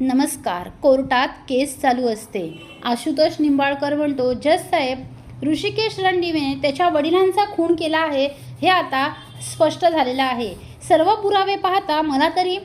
नमस्कार. कोर्टात केस चालू असते. आशुतोष निंबाळकर म्हणतो जज साहेब ऋषिकेश रणदिवेने त्याच्या वडिलांचा खून केला आहे हे आता स्पष्ट झालेलं आहे. सर्व पुरावे पाहता मला तरी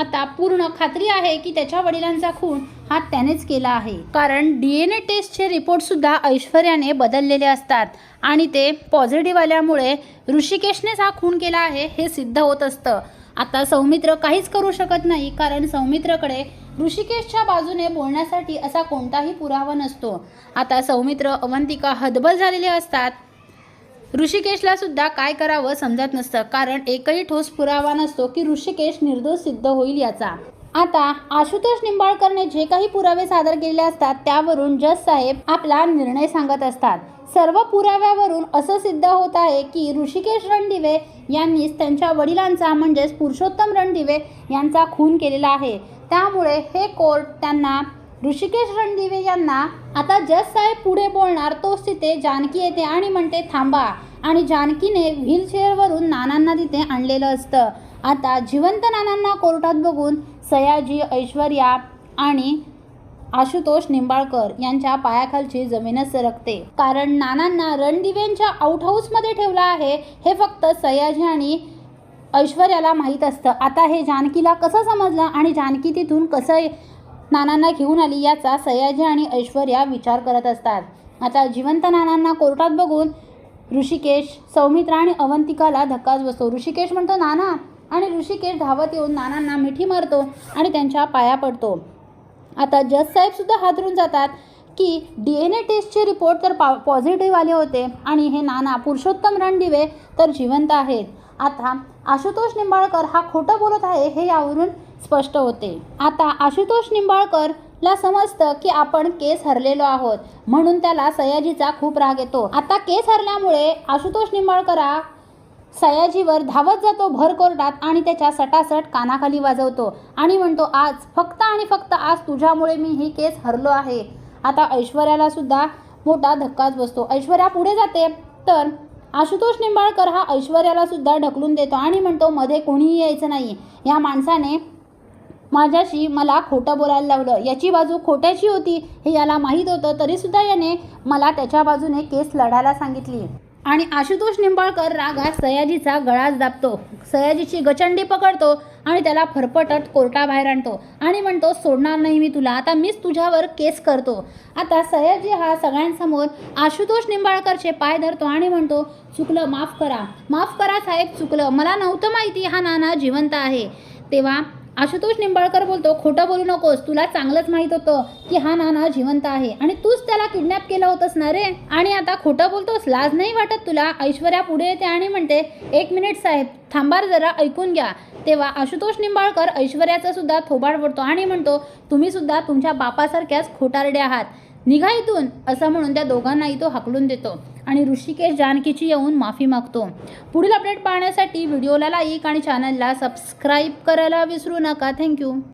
आता पूर्ण खात्री आहे की त्याच्या वडिलांचा खून हा त्यानेच केला आहे. कारण डी एन ए टेस्टचे रिपोर्टसुद्धा ऐश्वर्याने बदललेले असतात आणि ते पॉझिटिव्ह आल्यामुळे ऋषिकेशनेच हा खून केला आहे हे सिद्ध होत असतं. आता सौमित्र काहीच करू शकत नाही कारण सौमित्रकडे ऋषिकेशच्या बाजूने बोलण्यासाठी असा कोणताही पुरावा नसतो. आता सौमित्र अवंतिका हदबल झालेले असतात ऋषिकेशला सुद्धा काय करावं समजत नसतं. कारण एकही ठोस पुरावा नसतो की ऋषिकेश निर्दोष सिद्ध होईल याचा. आता आशुतोष निंबाळकरने जे काही पुरावे सादर केलेले असतात त्यावरून जज साहेब आपला निर्णय सांगत असतात. सर्व पुराव्यावरून असं सिद्ध होत आहे की ऋषिकेश रणदिवे यांनीच त्यांच्या वडिलांचा म्हणजेच पुरुषोत्तम रणदिवे यांचा खून केलेला आहे. त्यामुळे हे कोर्ट त्यांना ऋषिकेश रणदिवे यांना आता जज साहेब पुढे बोलणार तोच तिथे जानकी येते आणि म्हणते थांबा. आणि जानकीने व्हीलचेअरवरून नानांना तिथे आणलेलं असतं. आता जिवंत नानांना कोर्टात बघून सयाजी ऐश्वर्या आणि आशुतोष निंबाळकर यांच्या पायाखालची जमीनच सरकते. कारण नानांना रणदिव्यांच्या आउट हाऊसमध्ये ठेवलं आहे हे फक्त सयाजी आणि ऐश्वर्याला माहीत असतं. आता हे जानकीला कसं समजलं आणि जानकी तिथून कसं नानांना घेऊन आली याचा सयाजी आणि ऐश्वर्या विचार करत असतात. आता जिवंत नानांना कोर्टात बघून ऋषिकेश सौमित्रा आणि अवंतिकाला धक्काच बसतो. ऋषिकेश म्हणतो नाना आणि ऋषिकेश धावत येऊन नानांना मिठी मारतो आणि त्यांच्या पाया पडतो. आता जज साहेबसुद्धा हादरून जातात की डी एन ए टेस्टचे रिपोर्ट तर पा पॉझिटिव्ह आले होते आणि हे नाना पुरुषोत्तम रणदिवे तर जिवंत आहेत. आता आशुतोष निंबाळकर हा खोटं बोलत आहे हे यावरून स्पष्ट होते. आता आशुतोष निंबाळकरला समजतं की आपण केस हरलेलो आहोत म्हणून त्याला सयाजीचा खूप राग येतो. आता केस हरल्यामुळे आशुतोष निंबाळकरा सयाजीवर धावत जातो भर कोर्टात आणि त्याच्या सटासट कानाखाली वाजवतो आणि म्हणतो आज फक्त आणि फक्त आज तुझ्यामुळे मी ही केस हरलो आहे. आता ऐश्वर्याला सुद्धा मोठा धक्काच बसतो. ऐश्वर्या पुढे जाते तर आशुतोष निंबाळकर हा ऐश्वर्याला सुद्धा ढकलून देतो आणि म्हणतो मध्ये कोणीही यायचं नाही या माणसाने माझ्याशी मला खोटं बोलायला लावलं. याची बाजू खोट्याची होती हे याला माहीत होतं. तरीसुद्धा याने मला त्याच्या बाजूने केस लढायला सांगितली आणि आशुतोष निंबाळकर रागात सयाजीचा गळाच दाबतो. सयाजीची गचंडी पकडतो आणि त्याला फरफटत कोर्टाबाहेर आणतो. आणि म्हणतो सोडणार नाही मी तुला आता मीच तुझ्यावर केस करतो. आता सयाजी हा सगळ्यांसमोर आशुतोष निंबाळकरचे पाय धरतो आणि म्हणतो चुकलं माफ करा. माफ करा साहेब चुकलं. मला नव्हतं माहिती हा नाना जिवंत आहे. तेव्हा आशुतोष निंबाळकर बोलतो खोटं बोलू नकोस तुला चांगलंच माहीत होतं की हा नाना जिवंत आहे आणि तूच त्याला किडनॅप केलं होतंस ना रे? आणि आता खोटं बोलतोस लाज नाही वाटत तुला? ऐश्वर्या पुढे येते आणि म्हणते एक मिनिट साहेब थांबार जरा ऐकून घ्या. तेव्हा आशुतोष निंबाळकर ऐश्वर्याचा सुद्धा थोबाड पडतो आणि म्हणतो तुम्ही सुद्धा तुमच्या बापासारख्याच खोटारडे आहात. निघा इथून असं म्हणून त्या दोघांनाही तो हाकलून देतो. आणि ऋषिकेश जानकीची येऊन माफी मागतो. पुढील अपडेट पाहण्यासाठी व्हिडिओला लाईक आणि चॅनलला सबस्क्राईब करायला विसरू नका. थँक्यू